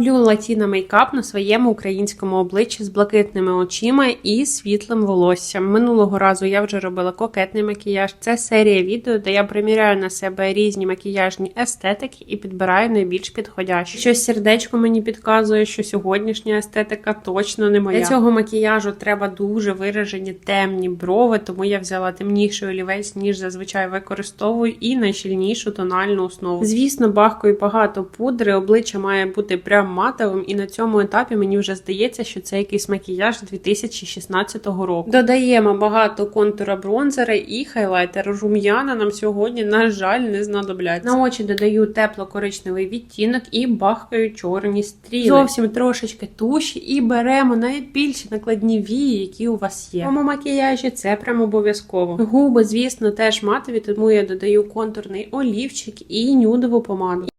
Роблю латіна мейкап на своєму українському обличчі з блакитними очима і світлим волоссям. Минулого разу я вже робила кокетний макіяж. Це серія відео, де я приміряю на себе різні макіяжні естетики і підбираю найбільш підходящі. Щось сердечко мені підказує, що сьогоднішня естетика точно не моя. Для цього макіяжу треба дуже виражені темні брови, тому я взяла темніший олівець, ніж зазвичай використовую, і найщільнішу тональну основу. Звісно, бахкою багато пудри, обличчя має бути прям матовим, і на цьому етапі мені вже здається, що це якийсь макіяж 2016 року. Додаємо багато контура бронзера і хайлайтера. Рум'яна нам сьогодні, на жаль, не знадобляться. На очі додаю тепло-коричневий відтінок і бахкаю чорні стріли. Зовсім трошечки туші і беремо найбільші накладні вії, які у вас є. В моєму макіяжі це прям обов'язково. Губи, звісно, теж матові, тому я додаю контурний олівчик і нюдову помаду.